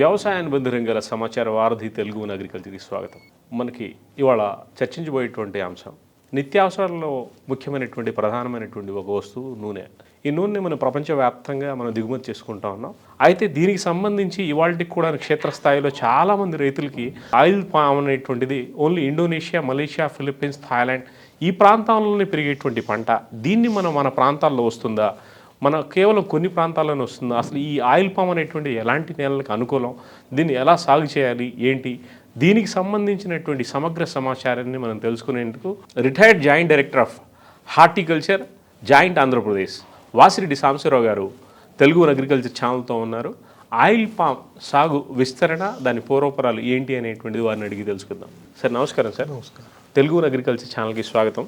వ్యవసాయ అనుబంధ రంగాల సమాచార వారధి తెలుగు అగ్రికల్చర్కి స్వాగతం. మనకి ఇవాళ చర్చించబోయేటువంటి అంశం నిత్యావసరాల్లో ముఖ్యమైనటువంటి ప్రధానమైనటువంటి ఒక వస్తువు నూనె. ఈ నూనెని మనం ప్రపంచవ్యాప్తంగా మనం దిగుమతి చేసుకుంటా ఉన్నాం. అయితే దీనికి సంబంధించి ఇవాళకి కూడా క్షేత్రస్థాయిలో చాలామంది రైతులకి ఆయిల్ పామ్ అనేటువంటిది only Indonesia Malaysia Philippines Thailand ఈ ప్రాంతాల్లోనే పెరిగేటువంటి పంట. దీన్ని మనం మన ప్రాంతాల్లో వస్తుందా? మన కేవలం కొన్ని ప్రాంతాల్లోనే వస్తుంది. అసలు ఈ ఆయిల్ పామ్ అనేటువంటి ఎలాంటి నేలలకు అనుకూలం? దీన్ని ఎలా సాగు చేయాలి? ఏంటి? దీనికి సంబంధించినటువంటి సమగ్ర సమాచారాన్ని మనం తెలుసుకునేందుకు retired joint director of horticulture joint Andhra Pradesh Vasireddy Sambasiva Rao గారు తెలుగు అగ్రికల్చర్ ఛానల్తో ఉన్నారు. ఆయిల్ పామ్ సాగు విస్తరణ దాని పూర్వపరాలు ఏంటి అనేటువంటిది వారిని అడిగి తెలుసుకుందాం. సార్ నమస్కారం సార్. నమస్కారం. తెలుగు అగ్రికల్చర్ ఛానల్కి స్వాగతం.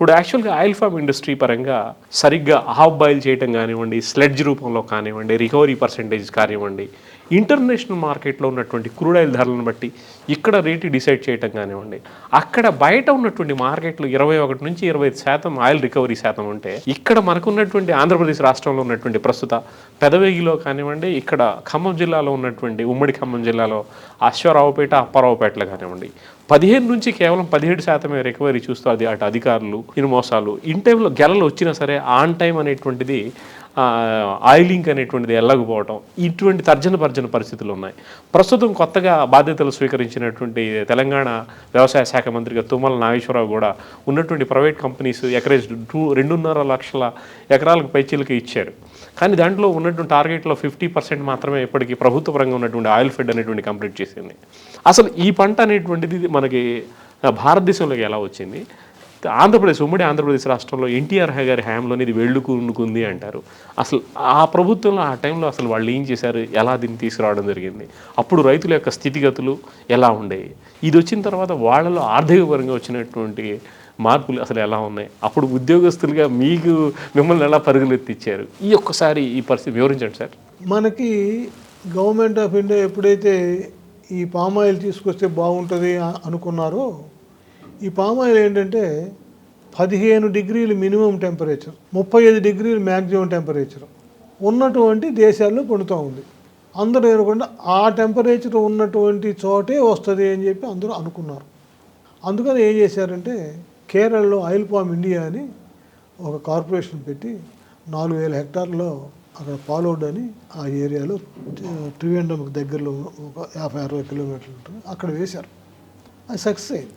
ఇప్పుడు యాక్చువల్గా ఆయిల్ ఫామ్ ఇండస్ట్రీ పరంగా సరిగ్గా హాఫ్ బాయిల్ చేయటం కానివ్వండి స్లెడ్జ్ రూపంలో కానివ్వండి రికవరీ పర్సంటేజ్ కానివ్వండి ఇంటర్నేషనల్ మార్కెట్లో ఉన్నటువంటి క్రూడ్ ఆయిల్ ధరలను బట్టి ఇక్కడ రేటు డిసైడ్ చేయటం కానివ్వండి అక్కడ బయట ఉన్నటువంటి మార్కెట్లు ఇరవై ఒకటి నుంచి ఇరవై ఐదు శాతం ఆయిల్ రికవరీ శాతం ఉంటే ఇక్కడ మనకున్నటువంటి ఆంధ్రప్రదేశ్ రాష్ట్రంలో ఉన్నటువంటి ప్రస్తుత పెదవేగిలో కానివ్వండి ఇక్కడ ఖమ్మం జిల్లాలో ఉన్నటువంటి ఉమ్మడి ఖమ్మం జిల్లాలో అశ్వరావుపేట అప్పారావుపేటలో కానివ్వండి పదిహేను నుంచి కేవలం పదిహేడు శాతమే రికవరీ చూస్తూ అది అటు అధికారులు ఇను మోసాలు ఇన్ టైంలో గెలలు వచ్చినా సరే ఆన్ టైం అనేటువంటిది ఆయిలింగ్ అనేటువంటిది వెళ్ళకపోవటం ఇటువంటి తర్జన భర్జన పరిస్థితులు ఉన్నాయి. ప్రస్తుతం కొత్తగా బాధ్యతలు స్వీకరించినటువంటి తెలంగాణ వ్యవసాయ శాఖ మంత్రిగా తుమ్మల నాగేశ్వరరావు కూడా ఉన్నటువంటి ప్రైవేట్ కంపెనీస్ ఎకరేజ్ టూ రెండున్నర లక్షల ఎకరాలకు పైచీలకి ఇచ్చారు. కానీ దాంట్లో ఉన్నటువంటి టార్గెట్లో ఫిఫ్టీ పర్సెంట్ మాత్రమే ఇప్పటికీ ప్రభుత్వ పరంగా ఉన్నటువంటి ఆయిల్ ఫెడ్ అనేటువంటి కంప్లీట్ చేసింది. అసలు ఈ పంట అనేటువంటిది మనకి భారతదేశంలోకి ఎలా వచ్చింది? ఆంధ్రప్రదేశ్ ఉమ్మడి ఆంధ్రప్రదేశ్ రాష్ట్రంలో ఎన్టీఆర్ గారి హయాంలోనే ఇది వెళ్ళుకుంది అంటారు. అసలు ఆ ప్రభుత్వంలో ఆ టైంలో అసలు వాళ్ళు ఏం చేశారు? ఎలా దీన్ని తీసుకురావడం జరిగింది? అప్పుడు రైతుల యొక్క స్థితిగతులు ఎలా ఉండేవి? ఇది వచ్చిన తర్వాత వాళ్ళలో ఆర్థికపరంగా వచ్చినటువంటి మార్పులు అసలు ఎలా ఉన్నాయి? అప్పుడు ఉద్యోగస్తులుగా మీకు మిమ్మల్ని ఎలా పరుగులెత్తిచ్చారు? ఈ ఒక్కసారి ఈ పరిస్థితి వివరించండి సార్. మనకి గవర్నమెంట్ ఆఫ్ ఇండియా ఎప్పుడైతే ఈ పామాయిల్ తీసుకొస్తే బాగుంటుంది అనుకున్నారో ఈ పామాయిల్ ఏంటంటే పదిహేను డిగ్రీలు మినిమం టెంపరేచర్ ముప్పై ఐదు డిగ్రీలు మ్యాక్సిమం టెంపరేచర్. ఉన్నటువంటి దేశాల్లో పండుతూ ఉంది. అందరూ ఏమనుకుంటే ఆ టెంపరేచర్ ఉన్నటువంటి చోటే వస్తుంది అని చెప్పి అందరూ అనుకున్నారు. అందుకని ఏం చేశారంటే కేరళలో ఆయిల్ పామ్ ఇండియా అని ఒక కార్పొరేషన్ పెట్టి నాలుగు వేల హెక్టార్లో అక్కడ పాలోడ్ అని ఆ ఏరియాలో త్రివేంద్రంకి దగ్గరలో ఒక యాభై అరవై కిలోమీటర్లు ఉంటుంది. అక్కడ వేశారు. అది సక్సెస్ అయింది.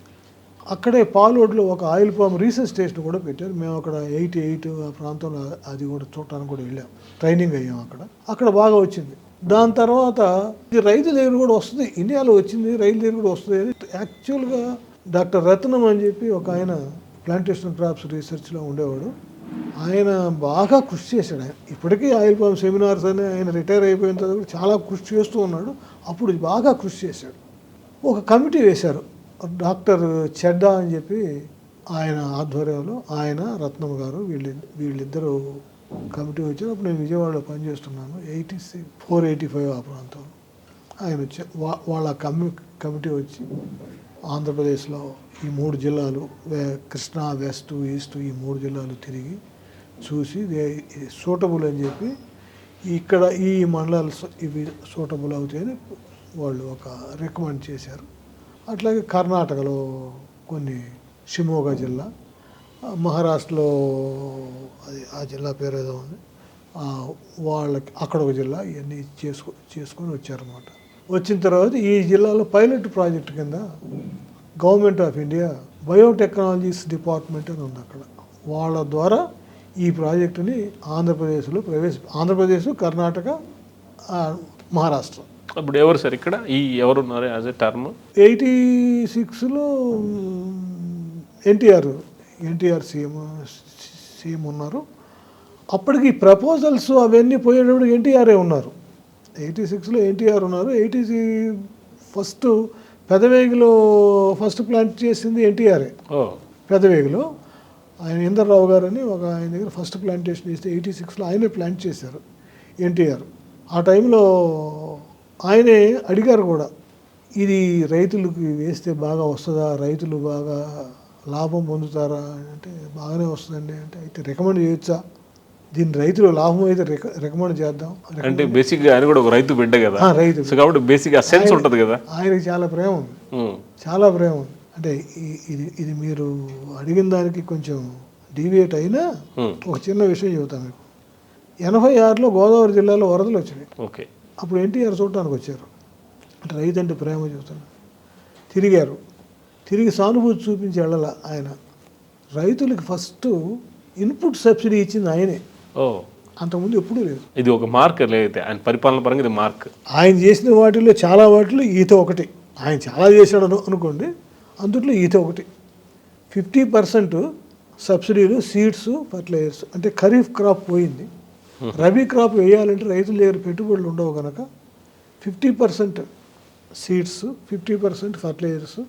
అక్కడే పాలోడ్లో ఒక ఆయిల్ పామ్ రీసెర్చ్ స్టేషన్ కూడా పెట్టారు. మేము అక్కడ ఎయిట్ ఎయిట్ ఆ ప్రాంతంలో అది కూడా చూడటానికి కూడా వెళ్ళాం. ట్రైనింగ్ అయ్యాం అక్కడ. అక్కడ బాగా వచ్చింది. దాని తర్వాత ఇది రైతు దగ్గర కూడా వస్తుంది. ఇండియాలో వచ్చింది రైతు దగ్గర కూడా వస్తుంది. అని యాక్చువల్గా డాక్టర్ రత్నం అని చెప్పి ఒక ఆయన ప్లాంటేషన్ క్రాప్స్ రీసెర్చ్లో ఉండేవాడు. ఆయన బాగా కృషి చేశాడు. ఆయన ఇప్పటికీ ఆయిల్ పామ్ సెమినార్స్ అని ఆయన రిటైర్ అయిపోయిన తర్వాత చాలా కృషి చేస్తూ ఉన్నాడు. అప్పుడు బాగా కృషి చేశాడు. ఒక కమిటీ వేశారు. డాక్టర్ చెడ్డా అని చెప్పి ఆయన ఆధ్వర్యంలో ఆయన రత్నం గారు వీళ్ళు వీళ్ళిద్దరూ కమిటీ వచ్చారు నేను విజయవాడలో పనిచేస్తున్నాను. Eighty six four eighty five ఆ ప్రాంతం. ఆయన వచ్చి వా- వాళ్ళ కమి కమిటీ వచ్చి ఆంధ్రప్రదేశ్లో ఈ మూడు జిల్లాలు వే- కృష్ణా వెస్ట్ ఈస్ట్ ఈ మూడు జిల్లాలు తిరిగి చూసి సూటబుల్ అని చెప్పి ఇక్కడ ఈ మండలాలు ఇవి సూటబుల్ అవుతాయని వాళ్ళు ఒక రికమెండ్ చేశారు. అట్లాగే కర్ణాటకలో కొన్ని షిమోగా జిల్లా మహారాష్ట్రలో అది ఆ జిల్లా పేరు ఏదో ఉంది. వాళ్ళకి అక్కడ ఒక జిల్లా ఇవన్నీ చేసుకో చేసుకొని వచ్చారనమాట వచ్చిన తర్వాత ఈ జిల్లాలో పైలట్ ప్రాజెక్ట్ కింద government of India biotechnologies department అని ఉంది అక్కడ. వాళ్ళ ద్వారా ఈ ప్రాజెక్టుని ఆంధ్రప్రదేశ్లో ప్రవేశ ఆంధ్రప్రదేశ్ కర్ణాటక మహారాష్ట్ర. అప్పుడు ఎవరు సార్ ఇక్కడ? ఈ ఎవరు ఉన్నారు యాజ్ ఎ టర్మ్ ఎయిటీ సిక్స్లో ఎన్టీఆర్ ఎన్టీఆర్ సీఎం సీఎం ఉన్నారు. అప్పటికి ప్రపోజల్స్ అవన్నీ పోయేటప్పుడు ఎన్టీఆర్ఏ ఉన్నారు. ఎయిటీ సిక్స్లో ఎన్టీఆర్ ఉన్నారు. ఎయిటీ ఫస్ట్ పెదవేగిలో ఫస్ట్ ప్లాంట్ చేసింది ఎన్టీఆర్ఏ ఓ. పెదవేగిలో. ఆయన ఇందర్రావు గారు అని ఒక ఆయన దగ్గర ఫస్ట్ ప్లాంటేషన్ చేస్తే ఎయిటీ సిక్స్లో ఆయనే ప్లాంట్ చేశారు ఎన్టీఆర్. ఆ టైంలో ఆయనే అడిగారు కూడా ఇది రైతులకు వేస్తే బాగా వస్తుందా? రైతులు బాగా లాభం పొందుతారా? అంటే బాగానే వస్తుందండి అంటే అయితే రికమెండ్ చేయొచ్చా? దీన్ని రైతులు లాభం అయితే రిక- రికమెండ్ చేద్దాం. అంటే బేసిక్గా ఆయన కూడా ఒక రైతు బిడ్డ కదా. రైతు కాబట్టి బేసిక్ సెన్స్ ఉంటది కదా. ఆయనకి చాలా ప్రేమ ఉంది. చాలా ప్రేమ ఉంది. అంటే ఇది ఇది మీరు అడిగిన దానికి కొంచెం డీవియేట్ అయినా ఒక చిన్న విషయం చెబుతాను మీకు. ఎనభై ఆరులో గోదావరి జిల్లాలో వరదలు వచ్చినాయి. ఓకే. అప్పుడు ఎన్టీఆర్ చూడటానికి వచ్చారు. అంటే రైతు అంటే ప్రేమ చెబుతాను తిరిగారు. తిరిగి సానుభూతి చూపించి వెళ్ళాల ఆయన. రైతులకి ఫస్ట్ ఇన్పుట్ సబ్సిడీ ఇచ్చింది ఆయనే. ఓ. అంతకుముందు ఎప్పుడూ లేదు. ఇది ఒక మార్క్ లేదైతే ఆయన పరిపాలన పరంగా ఇది మార్క్. ఆయన చేసిన వాటిలో చాలా వాటిలో ఈత ఒకటి. ఆయన చాలా చేశాడు అను- అనుకోండి అందుట్లో ఈత ఒకటి. ఫిఫ్టీ పర్సెంట్ సబ్సిడీలు సీడ్స్ ఫర్టిలైజర్స్ అంటే ఖరీఫ్ క్రాప్ పోయింది. రబీ క్రాప్ వేయాలంటే రైతుల దగ్గర పెట్టుబడులు ఉండవు కనుక fifty percent seeds fifty percent fertilisers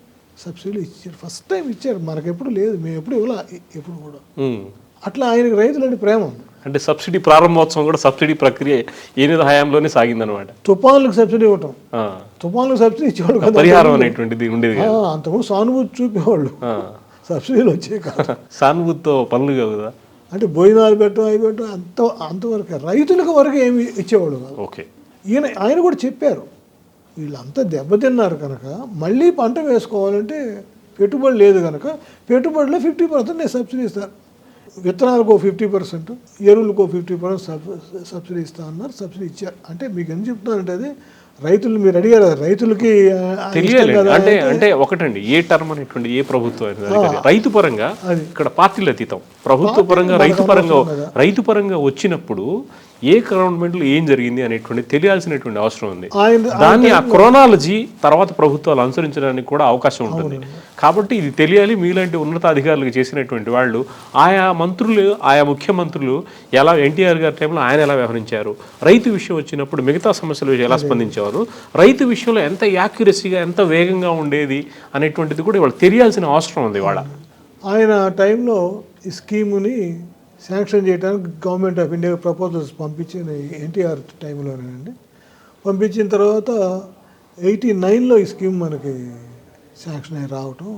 సబ్సిడీలు ఇచ్చారు. ఫస్ట్ టైం ఇచ్చారు. మనకెప్పుడు లేదు. మేము ఎప్పుడు ఇవ్వాల? ఎప్పుడు కూడా. అట్లా ఆయనకి రైతులంటే ప్రేమ ఉంది. అంటే సబ్సిడీ ప్రారంభోత్సవం కూడా సబ్సిడీ ప్రక్రియ ఈయన హయాంలోనే సాగిందనమాట తుఫాన్లకు సబ్సిడీ ఇవ్వటం. ఆ, తుఫాన్లకు సబ్సిడీ ఇచ్చేవాడు కదా. పరిహారం అనేటువంటిది ఉండేది అంతకుముందు సానుభూతి చూపేవాళ్ళు. సబ్సిడీలు వచ్చాయి కాదు సానుభూతితో పనులు కదా. అంటే భోజనాలు పెట్టడం అవి పెట్టడం అంత అంతవరకు. రైతులకు వరకు ఏమి ఇచ్చేవాడు కాదు. ఓకే. ఈయన ఆయన కూడా చెప్పారు వీళ్ళంతా దెబ్బతిన్నారు కనుక మళ్ళీ పంట వేసుకోవాలంటే పెట్టుబడి లేదు కనుక పెట్టుబడిలో ఫిఫ్టీ పర్సెంట్ నేను సబ్సిడీ ఇస్తాను విత్తనాలకు ఫిఫ్టీ పర్సెంట్ ఎరువులకు ఫిఫ్టీ పర్సెంట్ సబ్సిడీ ఇస్తా అన్నారు సబ్సిడీ ఇచ్చారు. అంటే మీకు ఎందుకు చెప్తున్నానంటే అది రైతులు మీరు అడిగారు రైతులకి తెలియాలి అంటే అంటే ఒకటండి ఏ టర్మ్ అనేటువంటి ఏ ప్రభుత్వం. రైతు పరంగా ఇక్కడ పార్టీలు అతీతం. ప్రభుత్వ పరంగా రైతు పరంగా రైతు పరంగా వచ్చినప్పుడు ఏ గవర్నమెంట్లో ఏం జరిగింది అనేటువంటి తెలియాల్సినటువంటి అవసరం ఉంది. దాన్ని ఆ క్రోనాలజీ తర్వాత ప్రభుత్వాలు అనుసరించడానికి కూడా అవకాశం ఉంటుంది. కాబట్టి ఇది తెలియాలి మీలాంటి ఉన్నతాధికారులకు చేసినటువంటి వాళ్ళు ఆయా మంత్రులు ఆయా ముఖ్యమంత్రులు ఎలా ఎన్టీఆర్ గారి టైంలో ఆయన ఎలా వ్యవహరించారు? రైతు విషయం వచ్చినప్పుడు మిగతా సమస్యల విషయం ఎలా స్పందించేవారు? రైతు విషయంలో ఎంత యాక్యురసీగా ఎంత వేగంగా ఉండేది అనేటువంటిది కూడా ఇవాళ తెలియాల్సిన అవసరం ఉంది ఇవాళ. ఆయన టైంలో ఈ స్కీముని శాంక్షన్ చేయడానికి గవర్నమెంట్ ఆఫ్ ఇండియా ప్రపోజల్స్ పంపించిన ఎన్టీఆర్ టైంలోనేనండి. పంపించిన తర్వాత ఎయిటీ నైన్లో ఈ స్కీమ్ మనకి శాంక్షన్ అయ్యి రావటం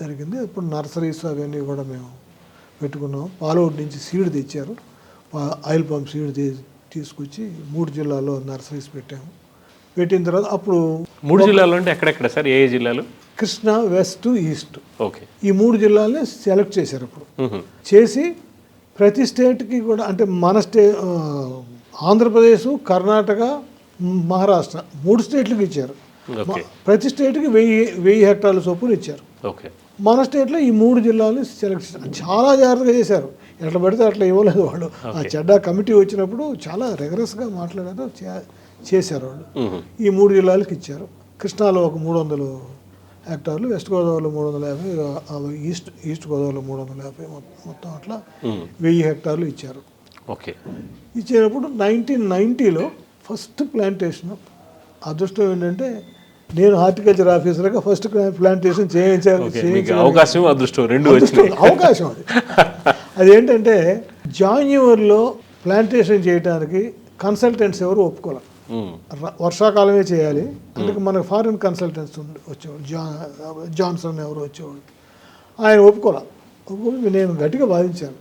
జరిగింది. ఇప్పుడు నర్సరీస్ అవన్నీ కూడా మేము పెట్టుకున్నాం. పాలవుడ్ నుంచి సీడ్ తెచ్చారు. ఆయిల్ పంప్ సీడ్ తీసుకొచ్చి మూడు జిల్లాల్లో నర్సరీస్ పెట్టాము. పెట్టిన తర్వాత అప్పుడు మూడు జిల్లాలు అంటే ఎక్కడెక్కడ సార్? ఏ జిల్లాలు? Krishna west east. ఓకే. ఈ మూడు జిల్లాలని సెలెక్ట్ చేశారు అప్పుడు. చేసి ప్రతి స్టేట్కి కూడా అంటే మన స్టే ఆంధ్రప్రదేశ్ కర్ణాటక మహారాష్ట్ర మూడు స్టేట్లకు ఇచ్చారు. ప్రతి స్టేట్కి వెయ్యి వెయ్యి హెక్టార్ల చొప్పున ఇచ్చారు. ఓకే. మన స్టేట్లో ఈ మూడు జిల్లాలని సెలెక్ట్ చేశారు. చాలా జాగ్రత్తగా చేశారు. ఎట్లా పడితే అట్లా ఇవ్వలేదు వాళ్ళు. ఆ చెడ్డ కమిటీ వచ్చినప్పుడు చాలా రెగరస్గా మాట్లాడారు చే- చేశారు వాళ్ళు. ఈ మూడు జిల్లాలకు ఇచ్చారు. కృష్ణాలో ఒక మూడు వందలు హెక్టార్లు వెస్ట్ గోదావరిలో మూడు వందల యాభై ఈస్ట్ ఈస్ట్ గోదావరిలో మూడు వందల యాభై మొత్తం- అట్లా మ్మ్. వెయ్యి హెక్టార్లు ఇచ్చారు ఓకే ఇచ్చినప్పుడు నైన్టీన్ నైంటీలో ఫస్ట్ ప్లాంటేషన్ అదృష్టం ఏంటంటే నేను హార్టికల్చర్ ఆఫీసర్గా ఫస్ట్ ప్లాంటేషన్ చేయించాలి అవకాశం అదృష్టం రెండు అవకాశం అది అదేంటంటే జాన్యువరిలో ప్లాంటేషన్ చేయడానికి కన్సల్టెంట్స్ ఎవరు. ర- వర్షాకాలమే చేయాలి. అందుకే మనకు ఫారిన్ కన్సల్టెంట్స్ ఉండి వచ్చేవాడు జా జాన్సన్ ఎవరు వచ్చేవాడు ఆయన ఒప్పుకోలే. ఒప్పుకొని నేను గట్టిగా బాధించాను.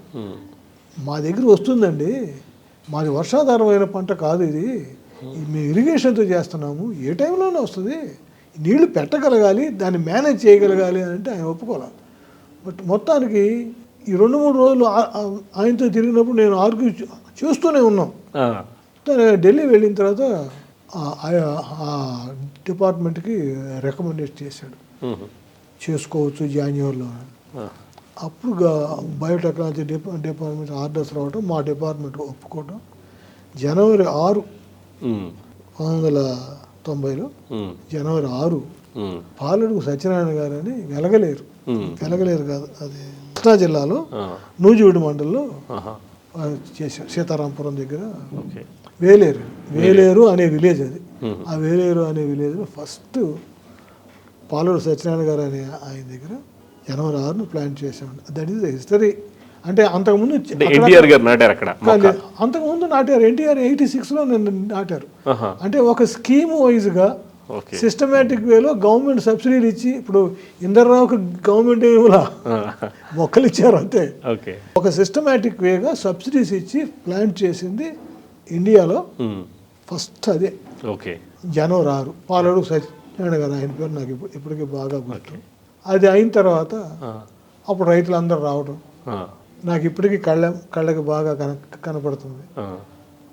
మా దగ్గర వస్తుందండి. మాది వర్షాధారమైన పంట కాదు ఇది. మేము. ఇరిగేషన్తో చేస్తున్నాము. ఏ టైంలోనే వస్తుంది? నీళ్ళు పెట్టగలగాలి దాన్ని మేనేజ్ చేయగలగాలి అని అంటే ఆయన ఒప్పుకోలే. బట్ మొత్తానికి ఈ రెండు మూడు రోజులు ఆయనతో తిరిగినప్పుడు నేను ఆర్గ్యూ చేస్తూనే ఉన్నాం. ఢిల్లీ వెళ్ళిన తర్వాత ఆ- డిపార్ట్మెంట్కి రికమెండేట్ చేశాడు. చేసుకోవచ్చు జాన్యువరిలో. అప్పుడు బయోటెక్నాలజీ డిపా డిపార్ట్మెంట్ ఆర్డర్స్ రావటం మా డిపార్ట్మెంట్ ఒప్పుకోవటం జనవరి ఆరు మ్మ్. పంతొమ్మిది వందల తొంభైలో. జనవరి ఆరు. పాలడుగు సత్యనారాయణ గారు అని వెలగలేరు. వెలగలేరు కాదు అది కృష్ణా జిల్లాలో. నూజివీడు మండలంలో చేశారు సీతారాంపురం దగ్గర వేలేరు. వేలేరు. అనే విలేజ్ అది. ఆ వేలేరు అనే విలేజ్లో ఫస్ట్ పాలూరు సత్యనారాయణ గారు అనే ఆయన దగ్గర జనవరి ఆరును ప్లాన్ చేసామండి దట్ ఈస్ ద హిస్టరీ అంటే అంతకుముందు ఎన్టీఆర్ గారు నాటారు అక్కడ అంతకుముందు నాటారు. ఎన్టీఆర్ ఎయిటీ సిక్స్లో నేను నాటారు. అంటే ఒక స్కీమ్ వైజ్గా సిస్టమేటిక్ వేలో గవర్నమెంట్ సబ్సిడీలు ఇచ్చి ఇప్పుడు ఇందర్రావుకి గవర్నమెంట్ ఏమిలా మొక్కలు ఇచ్చారు అంతే. ఒక సిస్టమేటిక్ వేగా సబ్సిడీస్ ఇచ్చి ప్లాంట్ చేసింది ఇండియాలో. ఫస్ట్ అదే ఓకే జనం రారు పాలడు సత్యనారాయణ గారు ఆయన పేరు నాకు ఇప్పుడు ఇప్పటికీ బాగా గుర్తు అది అయిన తర్వాత. అప్పుడు రైతులు అందరూ రావడం. నాకు ఇప్పటికీ కళ్ళ కళ్ళకి బాగా కన కనపడుతుంది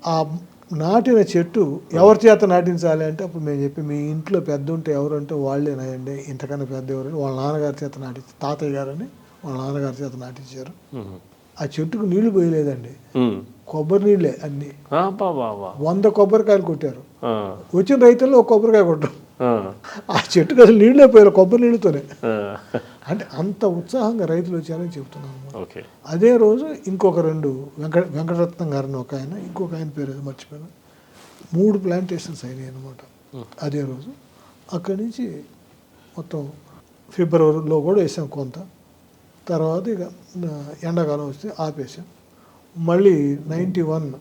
ఆ. నాటిన చెట్టు ఎవరి చేత నాటించాలి అంటే అప్పుడు మేము చెప్పి మీ ఇంట్లో పెద్ద ఉంటే ఎవరంటే వాళ్ళే నాయండి ఇంతకన్నా పెద్ద ఎవరని వాళ్ళ నాన్నగారి చేత నాటి తాతయ్య గారని వాళ్ళ నాన్నగారి చేత నాటించారు. ఆ చెట్టుకు నీళ్ళు పోయలేదండి. కొబ్బరి నీళ్ళే అన్నీ. వంద కొబ్బరికాయలు కొట్టారు. వచ్చిన రైతుల్లో ఒక కొబ్బరికాయ కొట్టాం ఆ. చెట్టుకు అసలు నీళ్ళే పోయారు కొబ్బరి నీళ్ళతోనే. అంటే అంత ఉత్సాహంగా రైతులు వచ్చారని చెప్తున్నాను అదే రోజు ఇంకొక రెండు వెంకట వెంకటరత్నం గారిని ఒక ఆయన ఇంకొక ఆయన పేరు మర్చిపోయాను. మూడు ప్లాంటేషన్స్ అయినాయి అనమాట అదే రోజు అక్కడి నుంచి మొత్తం ఫిబ్రవరిలో కూడా వేసాం కొంత. తర్వాత ఇక ఎండాకాలం వస్తే ఆపేసాం. మళ్ళీ నైంటీ వన్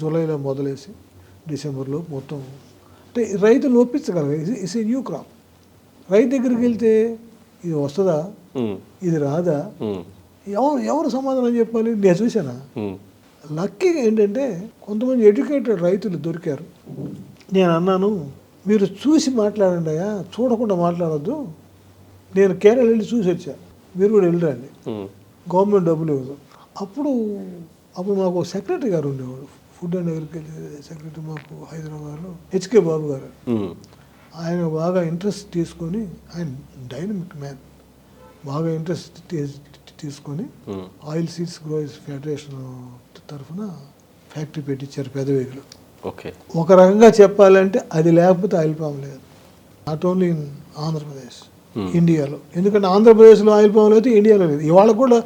జూలైలో మొదలేసి డిసెంబర్లో మొత్తం. అంటే రైతులు ఒప్పించగలరు. It's a new crop. రైతు దగ్గరికి వెళ్తే ఇది వస్తుందా. ఇది రాదా. ఎవరు ఎవరు సమాధానం చెప్పాలి? నేను చూసానా. లక్కీగా ఏంటంటే కొంతమంది ఎడ్యుకేటెడ్ రైతులు దొరికారు. నేను అన్నాను మీరు చూసి మాట్లాడండి అయ్యా. చూడకుండా మాట్లాడొద్దు. నేను కేరళ వెళ్ళి చూసి వచ్చా మీరు కూడా వెళ్ళరండి. గవర్నమెంట్ డబ్బులు ఇవ్వదు. అప్పుడు అప్పుడు మాకు సెక్రటరీ గారు ఉండేవాడు. ఫుడ్ అండ్ అగ్రికల్చర్ సెక్రటరీ మాకు హైదరాబాద్లో హెచ్కే బాబు గారు. ఆయన బాగా ఇంట్రెస్ట్ తీసుకొని ఆయన డైనమిక్ మ్యాన్. బాగా ఇంట్రెస్ట్ తీసుకొని. ఆయిల్ సీడ్స్ గ్రోయర్స్ ఫెడరేషన్ తరఫున ఫ్యాక్టరీ పెట్టించారు పెదవేగులు ఓకే. ఒక రకంగా చెప్పాలంటే అది లేకపోతే ఆయిల్ పామ్ లేదు. నాట్ ఓన్లీ ఇన్ ఆంధ్రప్రదేశ్ ఇండియాలో. ఎందుకంటే ఆంధ్రప్రదేశ్లో ఆయిల్ పామ్ అయితే ఇండియాలో లేదు. ఇవాళ కూడా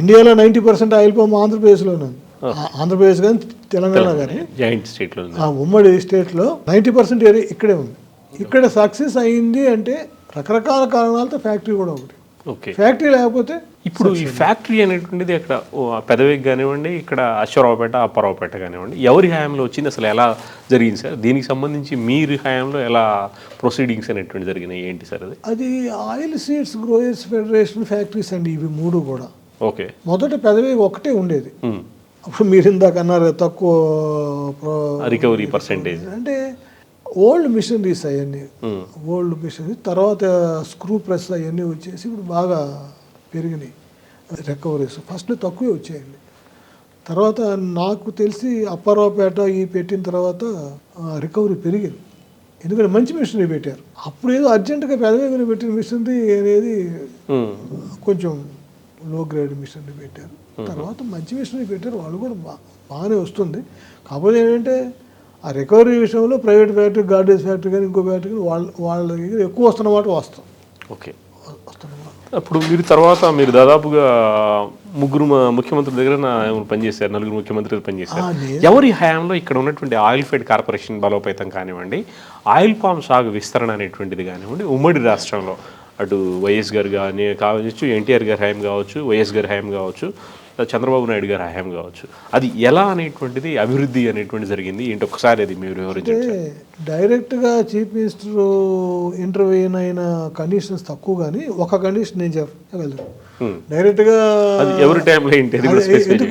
ఇండియాలో నైంటీ పర్సెంట్ ఆయిల్ పామ్ ఆంధ్రప్రదేశ్లోనే ఆంధ్రప్రదేశ్ కానీ తెలంగాణ కానీ జాయింట్ స్టేట్లో ఉమ్మడి స్టేట్లో నైంటీ పర్సెంట్ ఏరియా ఇక్కడే ఉంది. ఇక్కడ సక్సెస్ అయింది అంటే రకరకాల కారణాలతో ఫ్యాక్టరీ కూడా ఒకటి. ఓకే. ఫ్యాక్టరీ లేకపోతే ఇప్పుడు ఈ ఫ్యాక్టరీ అనేటువంటిది అక్కడ ఓ పెదవేగ్ కానివ్వండి ఇక్కడ అశ్వరావుపేట అప్పారావుపేట కానివ్వండి ఎవరి హయాంలో వచ్చింది? అసలు ఎలా జరిగింది సార్? దీనికి సంబంధించి మీరు హయాంలో ఎలా ప్రొసీడింగ్స్ అనేటువంటి జరిగినాయి? ఏంటి సార్ అది? అది oil seeds growers federation factories అండి ఇవి మూడు కూడా. ఓకే. మొదట పెదవి ఒకటే ఉండేది. అప్పుడు మీరు ఇందాక అన్నారు తక్కువ రికవరీ పర్సెంటేజ్ అంటే ఓల్డ్ మిషనరీస్ అవన్నీ. ఓల్డ్ మిషనరీ తర్వాత స్క్రూ ప్రెస్ అవన్నీ వచ్చేసి ఇప్పుడు బాగా పెరిగినాయి. రికవరీస్ ఫస్ట్లో తక్కువే వచ్చాయండి. తర్వాత నాకు తెలిసి అప్పారావుపేట ఈ పెట్టిన తర్వాత రికవరీ పెరిగింది. ఎందుకంటే మంచి మిషనరీ పెట్టారు. అప్పుడు ఏదో అర్జెంటుగా పెదవేగన పెట్టిన మిషనరీ అనేది. కొంచెం లో గ్రేడ్ మిషనరీ పెట్టారు. తర్వాత మంచి మిషనరీ పెట్టారు. వాళ్ళు కూడా బాగానే వస్తుంది. కాకపోతే ఏంటంటే ఆ రికవరీ విషయంలో ప్రైవేట్ ఫ్యాక్టరీ గార్డెన్స్ ఫ్యాక్టరీ కానీ ఇంకో ఫ్యాక్టరీ కానీ వాళ్ళ వాళ్ళ దగ్గర ఎక్కువ వస్తున్నమాట వాస్తవం ఓకే. వస్తున్నమాట అప్పుడు మీరు తర్వాత మీరు దాదాపుగా ముగ్గురు మ- ముఖ్యమంత్రుల దగ్గర పనిచేశారు నలుగురు ముఖ్యమంత్రులు పనిచేశారు ఎవరి హయాంలో ఇక్కడ ఉన్నటువంటి ఆయిల్ ఫెడ్ కార్పొరేషన్ బలోపేతం కానివ్వండి ఆయిల్ పామ్ సాగు విస్తరణ అనేటువంటిది కానివ్వండి ఉమ్మడి రాష్ట్రంలో అటు వైఎస్ గారు కానీ కావచ్చు ఎన్టీఆర్ గారి హయాం కావచ్చు వైఎస్ గారి హయాం కావచ్చు చంద్రబాబు నాయుడు గారి హయాం కావచ్చు. అది ఎలా అనేటువంటిది అభివృద్ధి అనేటువంటి జరిగింది? ఏంటి? ఒకసారి అది మీరు వివరించండి డైరెక్ట్గా చీఫ్ మినిస్టర్ ఇంటర్వ్యూ అయిన కండిషన్స్ తక్కువ కానీ ఒక కండిషన్ నేను చెప్పగలను. డైరెక్ట్గా ఎవరి టైంలో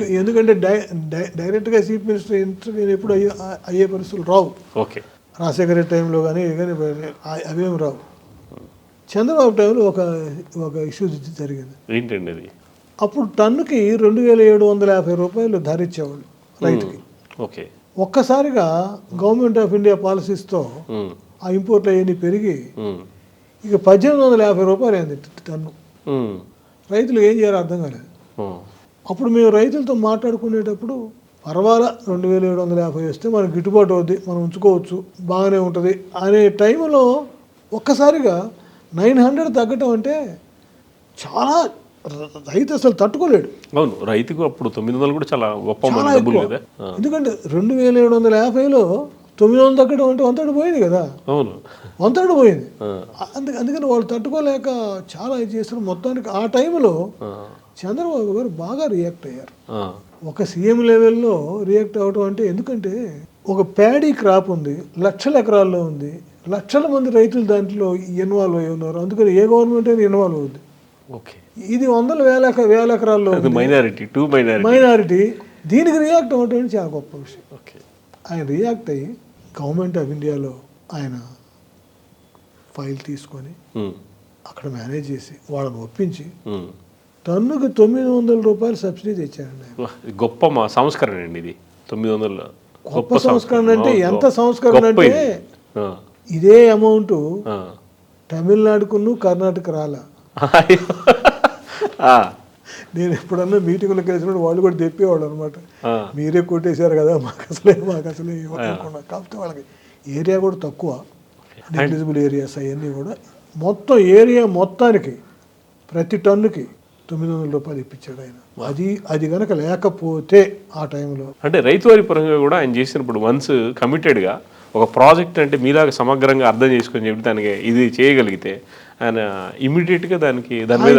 ఎందుకంటే డైరెక్ట్గా చీఫ్ మినిస్టర్ ఇంటర్వ్యూ ఎప్పుడు అయ్యే అయ్యే పరిస్థితులు రావు. ఓకే. రాజశేఖర రెడ్డి టైంలో కానీ కానీ ఆ- అవేం రావు. చంద్రబాబు టైంలో ఒక ఒక ఇష్యూ జరిగింది ఏంటండి అది అప్పుడు టన్నుకి రెండు వేల ఏడు వందల యాభై రూపాయలు ధర ఇచ్చేవాళ్ళు రైతుకి ఓకే ఒక్కసారిగా గవర్నమెంట్ ఆఫ్ ఇండియా పాలసీస్తో. ఆ ఇంపోర్ట్లు అవన్నీ పెరిగి. ఇక పద్దెనిమిది వందల యాభై రూపాయలు అయింది టన్ను. రైతులు ఏం చేయాలో అర్థం కాలేదు. అప్పుడు మేము రైతులతో మాట్లాడుకునేటప్పుడు పర్వాలా రెండు వేల ఏడు వందల యాభై వస్తే మనకు గిట్టుబాటు అవుద్ది మనం ఉంచుకోవచ్చు బాగానే ఉంటుంది అనే టైంలో ఒక్కసారిగా నైన్ హండ్రెడ్ తగ్గటం అంటే చాలా రైతు అసలు తట్టుకోలేడు. అవును రైతుకు అప్పుడు తొమ్మిది వందలు కూడా చాలా గొప్ప ఎందుకంటే రెండు వేల ఏడు వందల యాభైలో తొమ్మిది వందలు తగ్గడం అంటే వంతడు పోయింది కదా. అవును. వంతడు పోయింది. అందుకే అందుకని వాళ్ళు తట్టుకోలేక చాలా ఇది చేస్తారు మొత్తానికి ఆ టైంలో చంద్రబాబు గారు బాగా రియాక్ట్ అయ్యారు. ఒక సీఎం లెవెల్లో రియాక్ట్ అవ్వటం అంటే ఎందుకంటే ఒక ప్యాడీ క్రాప్ ఉంది లక్షల ఎకరాల్లో ఉంది లక్షల మంది రైతులు దాంట్లో ఇన్వాల్వ్ అయి ఉన్నారు. అందుకని ఏ గవర్నమెంట్ అయినా ఇన్వాల్వ్ అవుద్ది. ఓకే. ఇది వందల వేల ఎక- వేల ఎకరాల్లో అది మైనారిటీ టూ మైనారిటీ మైనారిటీ దీనికి రియాక్ట్ అవ్వడం చాలా గొప్ప విషయం. ఓకే. ఆయన రియాక్ట్ అయ్యి గవర్నమెంట్ ఆఫ్ ఇండియాలో ఆయన ఫైల్ తీసుకొని అక్కడ మేనేజ్ చేసి వాళ్ళని ఒప్పించి. టన్నుకి తొమ్మిది వందల రూపాయలు సబ్సిడీ తెచ్చారండి గొప్ప మా సంస్కరణ అండి ఇది. తొమ్మిది వందల గొప్ప సంస్కరణ. అంటే ఎంత సంస్కరణ అంటే ఇది. అమౌంట్. తమిళనాడుకును కర్ణాటక రాలా. నేను ఎప్పుడన్నా మీటింగ్లకు కలిసినప్పుడు వాళ్ళు కూడా తెప్పేవాళ్ళు అనమాట. మీరే కొట్టేశారు కదా మాకు అసలే మాకు అసలే కాకపోతే వాళ్ళకి ఏరియా కూడా తక్కువ. నెగ్లిజిబుల్ ఏరియాస్ అవన్నీ కూడా. మొత్తం ఏరియా మొత్తానికి ప్రతి టన్నుకి తొమ్మిది వందల రూపాయలు ఇప్పించాడు ఆయన. అది అది కనుక లేకపోతే ఆ టైంలో అంటే రైతువారి పరంగా కూడా ఆయన చేసినప్పుడు వన్స్ కమిటెడ్గా ఒక ప్రాజెక్ట్ అంటే మీలాగా సమగ్రంగా అర్థం చేసుకొని చెప్పి దానికి ఇది చేయగలిగితే ఆయన ఇమీడియట్గా దానికి దాని మీద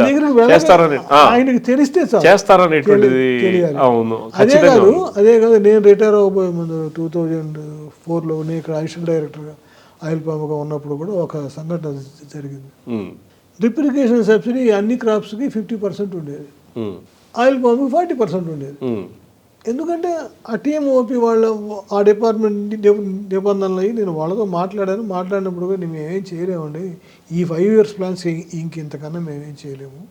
చేస్తారని ఆయనకి తెలిస్తే చేస్తారనేటువంటిది. అవును అదే కాదు. అదే కాదు నేను రిటైర్ అవ్వబోయే ముందు టూ థౌజండ్ ఫోర్లో నేను ఇక్కడ అడిషనల్ డైరెక్టర్గా ఆయిల్ పామ్గా ఉన్నప్పుడు కూడా ఒక సంఘటన జరిగింది. డ్రిప్ ఇరిగేషన్ సబ్సిడీ అన్ని క్రాప్స్కి ఫిఫ్టీ పర్సెంట్ ఉండేది. ఆయిల్ పామ్కి ఫార్టీ పర్సెంట్ ఉండేది. ఎందుకంటే ఆ టీఎంఓపి వాళ్ళ ఆ డిపార్ట్మెంట్ నిబ- నిబంధనలు అయ్యి నేను వాళ్ళతో మాట్లాడాను. మాట్లాడినప్పుడు కూడా మేమేం చేయలేమండి. ఈ ఫైవ్ ఇయర్స్ ప్లాన్స్ ఇంక ఇంతకన్నా మేమేం చేయలేము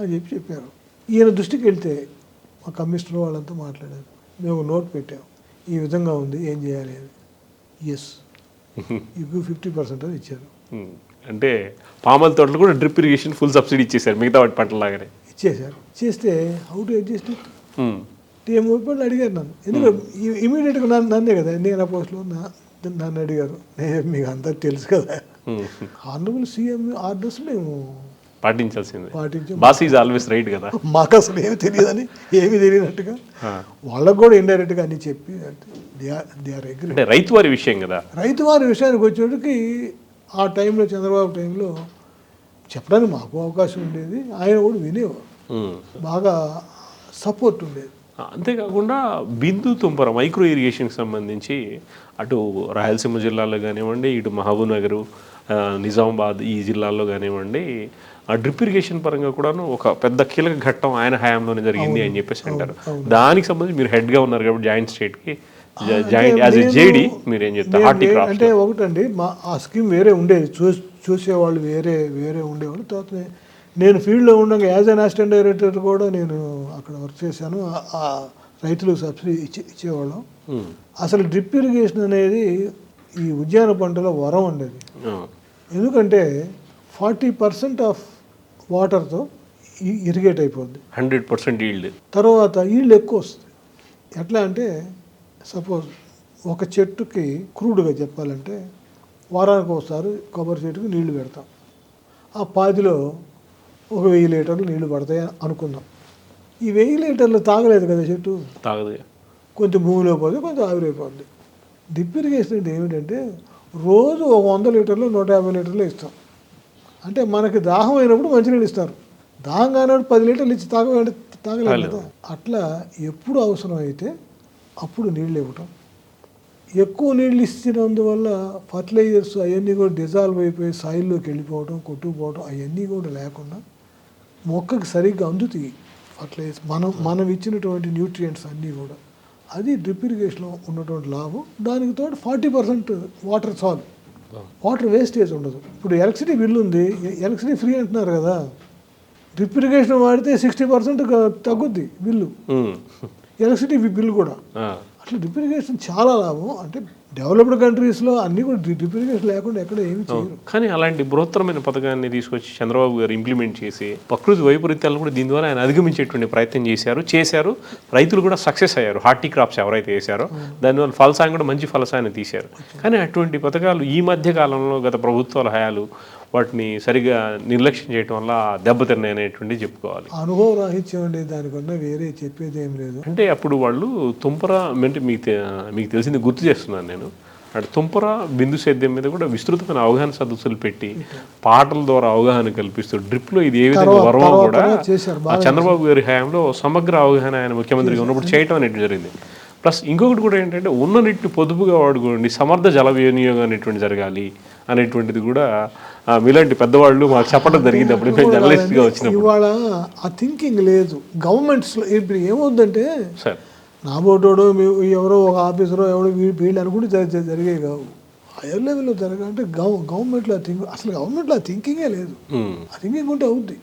అని చెప్పి చెప్పారు. ఈయన దృష్టికి వెళ్తే మా కమిషనర్ వాళ్ళంతా మాట్లాడారు. మేము నోట్ పెట్టాం. ఈ విధంగా ఉంది ఏం చేయాలి అని. ఎస్ ఇవి ఫిఫ్టీ పర్సెంట్ అని ఇచ్చారు. అంటే పామల తోటలు కూడా డ్రిప్ ఇరిగేషన్ ఫుల్ సబ్సిడీ ఇచ్చేసారు మిగతా వాటి పంటలాగానే ఇచ్చేశారు. చేస్తే హౌ టు అడ్జస్ట్ టీఎం వాళ్ళు అడిగారు నన్ను. ఎందుకంటే ఇమీడియట్గా నన్ను నన్నే కదా నేను ఆ పోస్ట్లో నా నన్ను అడిగారు. నేను మీకు అంతా తెలుసు కదా. ఆనరబుల్ సీఎం ఆర్డర్స్ మేము పాటించాల్సిందే. పాటించాం. బాస్ ఈజ్ ఆల్వేస్ రైట్ కదా. మాకు అసలు ఏమి తెలియదని ఏమీ తెలియనట్టుగా. వాళ్ళకు కూడా ఇండైరెక్ట్గా అన్ని చెప్పి దే ఆర్ అగ్రి. అంటే రైతువారి విషయం కదా. రైతు వారి విషయానికి వచ్చేటికి ఆ టైంలో చంద్రబాబు టైంలో చెప్పడానికి మాకు అవకాశం ఉండేది. ఆయన కూడా వినేవారు. బాగా సపోర్ట్ ఉండేది. అంతేకాకుండా బిందు తుంపర మైక్రో ఇరిగేషన్కి సంబంధించి అటు రాయలసీమ జిల్లాలో కానివ్వండి ఇటు మహబూబ్ నగరు ఆ, నిజామాబాద్ ఈ జిల్లాల్లో కానివ్వండి ఆ డ్రిప్ ఇరిగేషన్ పరంగా కూడాను ఒక పెద్ద కీలక ఘట్టం ఆయన హయాంలోనే జరిగింది అని చెప్పేసి అంటారు. దానికి సంబంధించి మీరు హెడ్గా ఉన్నారు కాబట్టి జాయింట్ స్టేట్కి జాయింట్ యాజ్ ఎ నేను- జేడి మీరు ఏం చెప్తారు అంటే ఒకటండి మా ఆ స్కీమ్ వేరే ఉండేది చూ చూసేవాళ్ళు వేరే వేరే ఉండేవాళ్ళు తర్వాత నేను ఫీల్డ్లో ఉండగా యాజ్ అన్ అసిస్టెంట్ డైరెక్టర్ కూడా నేను అక్కడ వర్క్ చేశాను. ఆ- రైతులకు సబ్సిడీ ఇచ్చే ఇచ్చేవాళ్ళం. అసలు డ్రిప్ ఇరిగేషన్ అనేది ఈ ఉద్యాన పంటలో వరం ఉండేది ఎందుకంటే ఫార్టీ పర్సెంట్ ఆఫ్ వాటర్తో ఇరిగేట్ అయిపోద్ది. Hundred percent yield. తర్వాత ఈళ్ళు ఎక్కువ వస్తుంది. ఎట్లా అంటే సపోజ్ ఒక చెట్టుకి క్రూడ్గా చెప్పాలంటే వారానికి ఒకసారి కొబ్బరి చెట్టుకి నీళ్ళు పెడతాం. ఆ పాదిలో ఒక వెయ్యి లీటర్లు నీళ్ళు పడతాయి అనుకుందాం. ఈ వెయ్యి లీటర్లు తాగలేదు కదా చెట్టు? తాగదు కొంచెం భూమిలో పోతే కొంచెం ఆవిరైపోద్ది డ్రిప్ ఇరిగేషన్ అంటే ఏమిటంటే రోజు ఒక వంద లీటర్లు నూట యాభై లీటర్లు ఇస్తాం. అంటే మనకి దాహం అయినప్పుడు మంచినీళ్ళు ఇస్తారు. దాహం కానప్పుడు పది లీటర్లు ఇచ్చి తాగ తాగలేదు కదా. అట్లా ఎప్పుడు అవసరం అయితే అప్పుడు నీళ్ళు ఇవ్వటం. ఎక్కువ నీళ్ళు ఇచ్చినందువల్ల ఫర్టిలైజర్స్ అవన్నీ కూడా డిజాల్వ్ అయిపోయి సాయిల్లోకి వెళ్ళిపోవడం కొట్టుకుపోవడం అవన్నీ కూడా లేకుండా మొక్కకి సరిగ్గా అందుతాయి. ఫర్టిలైజర్స్. మనం మనం ఇచ్చినటువంటి న్యూట్రియంట్స్ అన్నీ కూడా. అది డ్రిప్ ఇరిగేషన్లో ఉన్నటువంటి లాభం. దానికి తోడు ఫార్టీ పర్సెంట్ వాటర్ చాలు. వాటర్ వేస్టేజ్ ఉండదు. ఇప్పుడు ఎలక్ట్రిసిటీ బిల్ ఉంది. ఎలక్ట్రిసిటీ ఫ్రీ అంటున్నారు కదా. డ్రిప్ ఇరిగేషన్ వాడితే సిక్స్టీ పర్సెంట్ తగ్గుద్ది బిల్లు. ఎలక్ట్రిసిటీ బిల్ కూడా. అట్లా డ్రిప్ ఇరిగేషన్ చాలా లాభం. అంటే డెవలప్డ్ కంట్రీస్లో అన్నీ కూడా డ్రిప్ ఇరిగేషన్ లేకుండా ఎక్కడ ఏమీ చేయరు. కానీ అలాంటి బృహత్తరమైన పథకాన్ని తీసుకొచ్చి చంద్రబాబు గారు ఇంప్లిమెంట్ చేసి ప్రకృతి వైపరీత్యాలను కూడా దీని ద్వారా ఆయన అధిగమించేటువంటి ప్రయత్నం చేశారు చేశారు. రైతులు కూడా సక్సెస్ అయ్యారు. హార్టీ క్రాప్స్ ఎవరైతే వేశారో దానివల్ల ఫలసాయం కూడా మంచి ఫలసాయాన్ని తీశారు. కానీ అటువంటి పథకాలు ఈ మధ్య కాలంలో గత ప్రభుత్వాల హయాలు వాటిని సరిగా నిర్లక్ష్యం చేయడం వల్ల దెబ్బతిన్నాయి అనేటువంటిది చెప్పుకోవాలి. అనుభవ రాహిత్యం అండి దానికన్నా వేరే చెప్పేది ఏం లేదు. అంటే అప్పుడు వాళ్ళు తుంపర అంటే మీకు మీకు తెలిసింది గుర్తు చేస్తున్నాను నేను. అటు తుంపర బిందు సేద్యం మీద కూడా విస్తృతమైన అవగాహన సదస్సులు పెట్టి పాటల ద్వారా అవగాహన కల్పిస్తూ డ్రిప్లో ఇది ఏ విధంగా వరమో కూడా చంద్రబాబు గారి హయాంలో సమగ్ర అవగాహన ఆయన ముఖ్యమంత్రిగా ఉన్నప్పుడు చేయటం అనేది జరిగింది. ప్లస్ ఇంకొకటి కూడా ఏంటంటే ఉన్న నీటిని పొదుపుగా వాడుకోండి సమర్థ జల వినియోగం అనేటువంటి జరగాలి అనేటువంటిది కూడా మీలాంటి పెద్దవాళ్ళు మాకు చెప్పడం జరిగింది అప్పుడు. మేము జర్నలిస్ట్గా వచ్చినప్పుడు. ఇవాళ ఆ థింకింగ్ లేదు. గవర్నమెంట్స్లో ఇప్పుడు ఏమవుద్దంటే సార్. నా బోటోడు మీ ఎవరో ఒక ఆఫీసరో ఎవడో వీ- వీళ్ళు అనుకుంటే జరి- జరి- జరిగేవి కావు. హైయర్ లెవెల్లో జరగాలంటే గవ గవర్నమెంట్లో థింక్ అసలు గవర్నమెంట్లో ఆ థింకింగే లేదు. ఆ థింకింగ్ ఉంటే అవుద్ది.